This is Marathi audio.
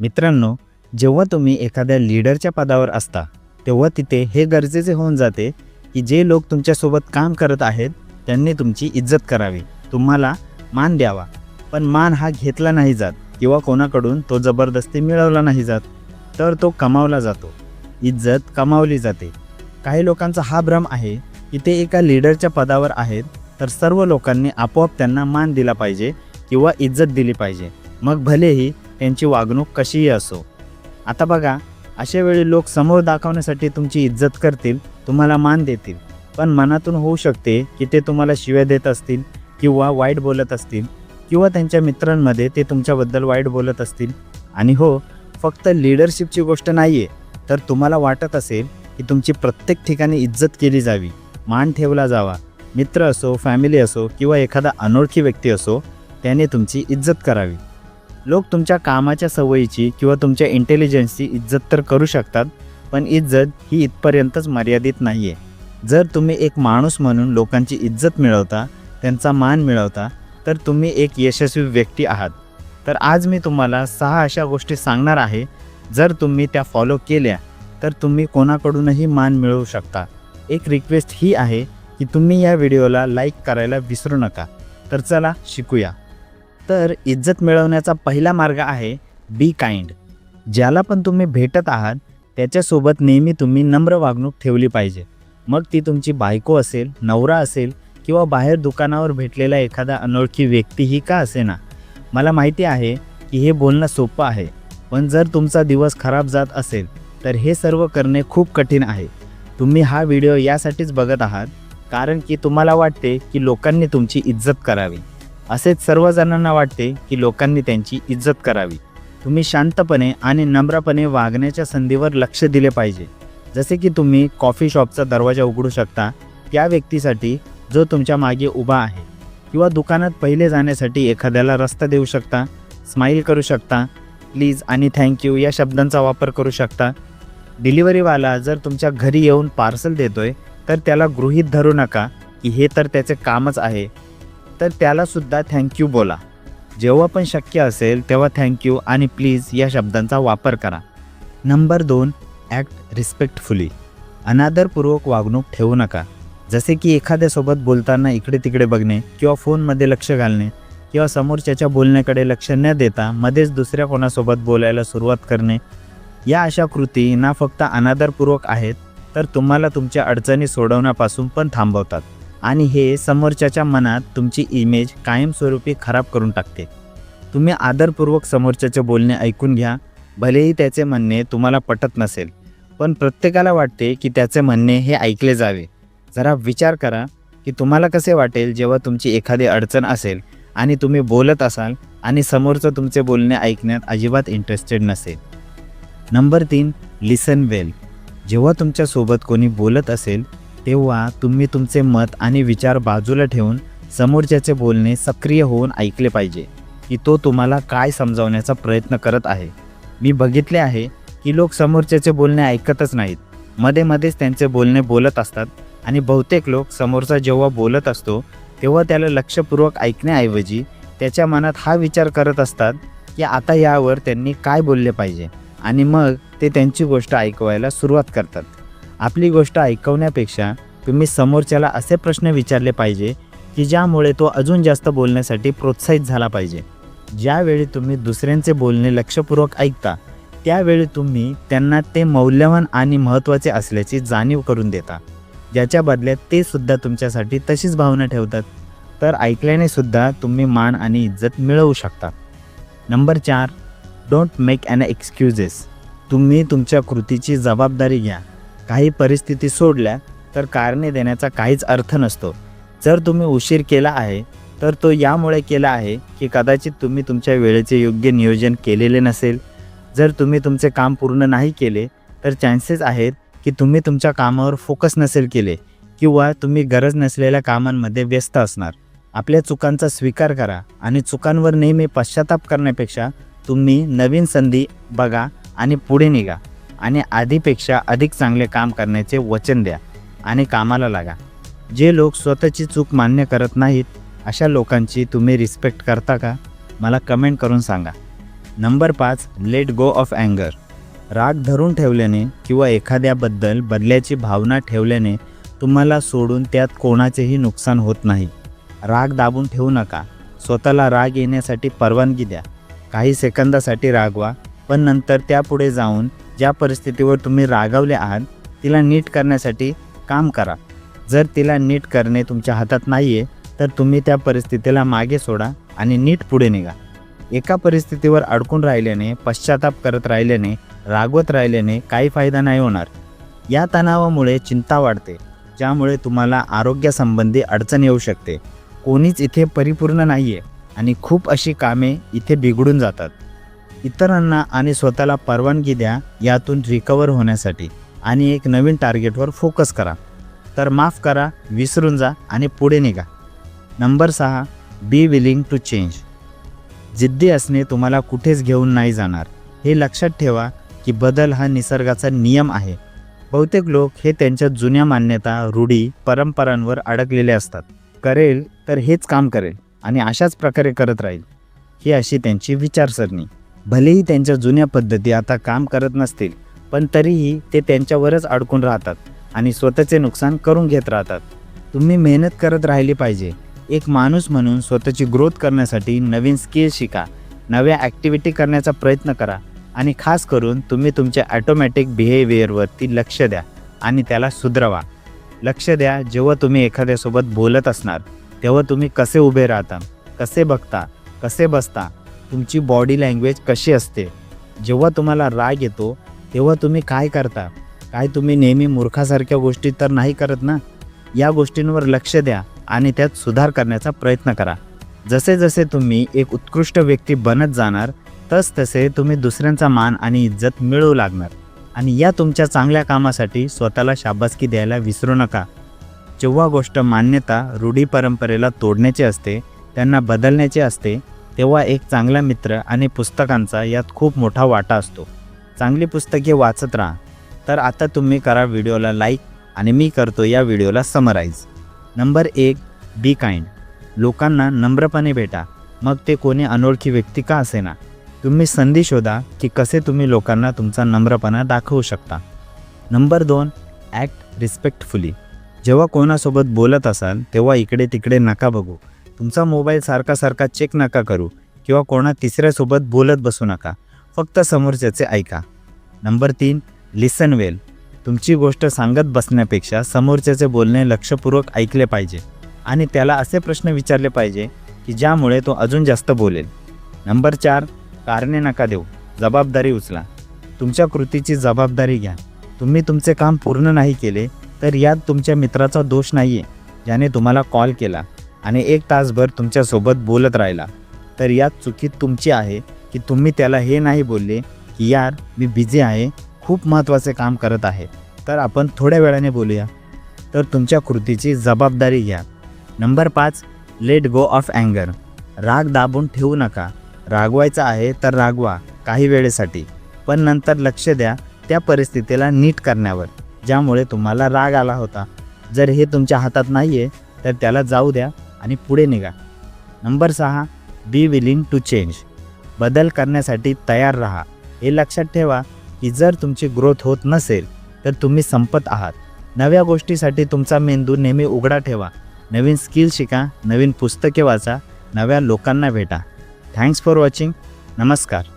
मित्रांनो जेव्हा तुम्ही एखाद्या लीडरच्या पदावर असता तेव्हा तिथे हे गरजेचे होऊन जाते की जे लोक तुमच्यासोबत काम करत आहेत त्यांनी तुमची इज्जत करावी. तुम्हाला मान द्यावा. पण मान हा घेतला नाही जात किंवा कोणाकडून तो जबरदस्ती मिळवला नाही जात तर तो कमावला जातो. इज्जत कमावली जाते. काही लोकांचा हा भ्रम आहे की ते एका लीडरच्या पदावर आहेत तर सर्व लोकांनी आपोआप त्यांना मान दिला पाहिजे किंवा इज्जत दिली पाहिजे. मग भलेही त्यांची वागणूक कशीही असो. आता बघा अशा वेळी लोक समोर दाखवण्यासाठी तुमची इज्जत करतील तुम्हाला मान देतील. पण मनातून होऊ शकते की ते तुम्हाला शिव्या देत असतील किंवा वाईट बोलत असतील किंवा त्यांच्या मित्रांमध्ये ते तुमच्याबद्दल वाईट बोलत असतील. आणि हो फक्त लिडरशिपची गोष्ट नाही आहे तर तुम्हाला वाटत असेल की तुमची प्रत्येक ठिकाणी इज्जत केली जावी. मान ठेवला जावा. मित्र असो फॅमिली असो किंवा एखादा अनोळखी व्यक्ती असो त्याने तुमची इज्जत करावी. लोक तुमच्या कामाच्या सवयीची किंवा तुमच्या इंटेलिजन्सची इज्जत तर करू शकतात पण इज्जत ही इथपर्यंतच मर्यादित नाही आहे जर तुम्ही एक माणूस म्हणून लोकांची इज्जत मिळवता त्यांचा मान मिळवता तर तुम्ही एक यशस्वी व्यक्ती आहात. तर आज मी तुम्हाला सहा अशा गोष्टी सांगणार आहे. जर तुम्ही त्या फॉलो केल्या तर तुम्ही कोणाकडूनही मान मिळवू शकता. एक रिक्वेस्ट ही आहे की तुम्ही या व्हिडिओला लाईक करायला विसरू नका. तर चला शिकूया. तर इज्जत मिळवण्याचा पहिला मार्ग आहे बी काइंड ज्याला पण तुम्ही भेटत आहात त्याच्यासोबत नेहमी तुम्ही नम्र वागणूक ठेवली पाहिजे. मग ती तुमची बायको असेल नवरा असेल किंवा बाहेर दुकानावर भेटलेला एखादा अनोळखी व्यक्तीही का असेना? मला माहिती आहे की हे बोलणं सोपं आहे पण जर तुमचा दिवस खराब जात असेल तर हे सर्व करणे खूप कठीण आहे. तुम्ही हा व्हिडिओ यासाठीच बघत आहात कारण की तुम्हाला वाटते की लोकांनी तुमची इज्जत करावी. असेच सर्वजणांना वाटते की लोकांनी त्यांची इज्जत करावी. तुम्ही शांतपणे आणि नम्रपणे वागण्याच्या संधीवर लक्ष दिले पाहिजे. जसे की तुम्ही कॉफी शॉपचा दरवाजा उघडू शकता त्या व्यक्तीसाठी जो तुमच्या मागे उभा आहे. किंवा दुकानात पहिले जाण्यासाठी एखाद्याला रस्ता देऊ शकता स्माईल करू शकता प्लीज आणि थँक्यू या शब्दांचा वापर करू शकता. डिलिव्हरीवाला जर तुमच्या घरी येऊन पार्सल देतोय तर त्याला गृहीत धरू नका की हे तर त्याचे कामच आहे. तर त्यालासुद्धा थँक्यू बोला. जेव्हा पण शक्य असेल तेव्हा थँक्यू आणि प्लीज या शब्दांचा वापर करा. नंबर दोन ॲक्ट रिस्पेक्टफुली अनादरपूर्वक वागणूक ठेवू नका. जसे की एखाद्यासोबत बोलताना इकडे तिकडे बघणे किंवा फोनमध्ये लक्ष घालणे किंवा समोरच्याच्या बोलण्याकडे लक्ष न देता मध्येच दुसऱ्या कोणासोबत बोलायला सुरुवात करणे या अशा कृती ना फक्त अनादरपूर्वक आहेत तर तुम्हाला तुमच्या अडचणी सोडवण्यापासून पण थांबवतात. आणि हे समोरच्याच्या मनात तुमची इमेज कायमस्वरूपी खराब करून टाकते. तुम्ही आदरपूर्वक समोरच्याचे बोलणे ऐकून घ्या. भलेही त्याचे म्हणणे तुम्हाला पटत नसेल पण प्रत्येकाला वाटते की त्याचे म्हणणे हे ऐकले जावे. जरा विचार करा की तुम्हाला कसे वाटेल जेव्हा तुमची एखादी अडचण असेल आणि तुम्ही बोलत असाल आणि समोरचं तुमचे बोलणे ऐकण्यात अजिबात इंटरेस्टेड नसेल. नंबर तीन लिसन वेल जेव्हा तुमच्यासोबत कोणी बोलत असेल तेव्हा तुम्ही तुमचे मत आणि विचार बाजूला ठेवून समोरच्याचे बोलणे सक्रिय होऊन ऐकले पाहिजे की तो तुम्हाला काय समजावण्याचा प्रयत्न करत आहे. मी बघितले आहे की लोक समोरच्याचे बोलणे ऐकतच नाहीत. मध्ये मध्येच त्यांचे बोलणे बोलत असतात आणि बहुतेक लोक समोरचा जेव्हा बोलत असतो तेव्हा त्याला लक्षपूर्वक ऐकण्याऐवजी त्याच्या मनात हा विचार करत असतात की आता यावर त्यांनी काय बोलले पाहिजे आणि मग ते त्यांची गोष्ट ऐकवायला सुरुवात करतात. आपली गोष्ट ऐकवण्यापेक्षा तुम्ही समोरच्याला असे प्रश्न विचारले पाहिजे की ज्यामुळे तो अजून जास्त बोलण्यासाठी प्रोत्साहित झाला पाहिजे. ज्यावेळी तुम्ही दुसऱ्यांचे बोलणे लक्षपूर्वक ऐकता त्यावेळी तुम्ही त्यांना ते मौल्यवान आणि महत्त्वाचे असल्याची जाणीव करून देता. ज्याच्या बदल्यात ते सुद्धा तुमच्यासाठी तशीच भावना ठेवतात. तर ऐकल्याने सुद्धा तुम्ही मान आणि इज्जत मिळवू शकता. नंबर चार डोंट मेक ॲन एक्सक्युजेस तुम्ही तुमच्या कृतीची जबाबदारी घ्या. काही परिस्थिती सोडल्या तर कारणे देण्याचा काहीच अर्थ नसतो. जर तुम्ही उशीर केला आहे तर तो यामुळे केला आहे की कदाचित तुम्ही तुमच्या वेळेचे योग्य नियोजन केलेले नसेल. जर तुम्ही तुमचे काम पूर्ण नाही केले तर चान्सेस आहेत की तुम्ही तुमच्या कामावर फोकस नसेल केले किंवा तुम्ही गरज नसलेल्या कामांमध्ये व्यस्त असणार. आपल्या चुकांचा स्वीकार करा आणि चुकांवर नेहमी पश्चाताप करण्यापेक्षा तुम्ही नवीन संधी बघा आणि पुढे निघा. आणि आधीपेक्षा अधिक चांगले काम करण्याचे वचन द्या आणि कामाला लागा. जे लोक स्वतःची चूक मान्य करत नाहीत अशा लोकांची तुम्ही रिस्पेक्ट करता का? मला कमेंट करून सांगा. नंबर पाच लेट गो ऑफ अँगर राग धरून ठेवल्याने किंवा एखाद्याबद्दल बदल्याची भावना ठेवल्याने तुम्हाला सोडून त्यात कोणाचेही नुकसान होत नाही. राग दाबून ठेवू नका. स्वतःला राग येण्यासाठी परवानगी द्या. काही सेकंदासाठी रागवा पण नंतर त्यापुढे जाऊन ज्या परिस्थितीवर तुम्ही रागावले आहात तिला नीट करण्यासाठी काम करा. जर तिला नीट करणे तुमच्या हातात नाही आहे तर तुम्ही त्या परिस्थितीला मागे सोडा आणि नीट पुढे निघा. एका परिस्थितीवर अडकून राहिल्याने पश्चाताप करत राहिल्याने रागवत राहिल्याने काही फायदा नाही होणार. या तणावामुळे चिंता वाढते ज्यामुळे तुम्हाला आरोग्यासंबंधी अडचण येऊ शकते. कोणीच इथे परिपूर्ण नाही आहे आणि खूप अशी कामे इथे बिघडून जातात. इतरांना आणि स्वतःला परवानगी द्या यातून रिकवर होण्यासाठी. आणि एक नवीन टार्गेटवर फोकस करा. तर माफ करा विसरून जा आणि पुढे निघा. नंबर सहा बी विलिंग टू चेंज जिद्दी असणे तुम्हाला कुठेच घेऊन नाही जाणार. हे लक्षात ठेवा की बदल हा निसर्गाचा नियम आहे. बहुतेक लोक हे त्यांच्या जुन्या मान्यता रूढी परंपरांवर अडकलेले असतात. करेल तर हेच काम करेल आणि अशाच प्रकारे करत राहील. ही अशी त्यांची विचारसरणी. भलेही त्यांच्या जुन्या पद्धती आता काम करत नसतील पण तरीही ते त्यांच्यावरच अडकून राहतात आणि स्वतःचे नुकसान करून घेत राहतात. तुम्ही मेहनत करत राहिली पाहिजे. एक माणूस म्हणून स्वतःची ग्रोथ करण्यासाठी नवीन स्किल शिका नव्या ॲक्टिव्हिटी करण्याचा प्रयत्न करा आणि खास करून तुम्ही तुमच्या ॲटोमॅटिक बिहेवियरवरती लक्ष द्या आणि त्याला सुधरवा. लक्ष द्या जेव्हा तुम्ही एखाद्यासोबत बोलत असणार तेव्हा तुम्ही कसे उभे राहता कसे बघता कसे बसता तुमची बॉडी लँग्वेज कशी असते? जेव्हा तुम्हाला राग येतो तेव्हा तुम्ही काय करता? काय तुम्ही नेहमी मूर्खासारख्या गोष्टी तर नाही करत ना? या गोष्टींवर लक्ष द्या आणि त्यात सुधार करण्याचा प्रयत्न करा. जसे जसे तुम्ही एक उत्कृष्ट व्यक्ती बनत जाणार तस तसे तुम्ही दुसऱ्यांचा मान आणि इज्जत मिळवू लागणार. आणि या तुमच्या चांगल्या कामासाठी स्वतःला शाबासकी द्यायला विसरू नका. जेव्हा गोष्ट मान्यता रूढी परंपरेला तोडण्याची असते त्यांना बदलण्याचे असते तेव्हा एक चांगला मित्र आणि पुस्तकांचा यात खूप मोठा वाटा असतो. चांगली पुस्तके वाचत राहा. तर आता तुम्ही करा व्हिडिओला लाईक आणि मी करतो या व्हिडिओला समराईज. नंबर एक बी काइंड. लोकांना नम्रपणे भेटा. मग ते कोणी अनोळखी व्यक्ती का असेना? तुम्ही संधी शोधा की कसे तुम्ही लोकांना तुमचा नम्रपणा दाखवू शकता. नंबर दोन ॲक्ट रिस्पेक्टफुली जेव्हा कोणासोबत बोलत असाल तेव्हा इकडे तिकडे नका बघू. तुमचा मोबाईल सारखा सारखा चेक नका करू किंवा कोणा तिसऱ्यासोबत बोलत बसू नका. फक्त समोरच्याचे ऐका. नंबर तीन लिसन वेल तुमची गोष्ट सांगत बसण्यापेक्षा समोरच्याचे बोलणे लक्षपूर्वक ऐकले पाहिजे आणि त्याला असे प्रश्न विचारले पाहिजे की ज्यामुळे तो अजून जास्त बोलेल. नंबर चार कारणे नका देऊ. जबाबदारी उचला. तुमच्या कृतीची जबाबदारी घ्या. तुम्ही तुमचे काम पूर्ण नाही केले तर यात तुमच्या मित्राचा दोष नाही आहे ज्याने तुम्हाला कॉल केला. आणि एक तासभर तुमच्यासोबत बोलत राहिला. तर यात चुकी तुमची आहे की तुम्ही त्याला हे नाही बोलले की यार मी बिझी आहे खूप महत्त्वाचे काम करत आहे. तर आपण थोड्या वेळाने बोलूया. तर तुमच्या कृतीची जबाबदारी घ्या. नंबर पाच लेट गो ऑफ अँगर राग दाबून ठेवू नका. रागवायचा आहे तर रागवा काही वेळेसाठी. पण नंतर लक्ष द्या त्या परिस्थितीला नीट करण्यावर ज्यामुळे तुम्हाला राग आला होता. जर हे तुमच्या हातात नाही आहे तर त्याला जाऊ द्या. आणि पुढे निघा. नंबर सहा बी विलिंग टू चेंज बदल करण्यासाठी तयार राहा. हे लक्षात ठेवा की जर तुमची ग्रोथ होत नसेल तर तुम्ही संपत आहात. नव्या गोष्टीसाठी तुमचा मेंदू नेहमी उघडा ठेवा. नवीन स्किल शिका नवीन पुस्तके वाचा नव्या लोकांना भेटा. थँक्स फॉर वॉचिंग नमस्कार.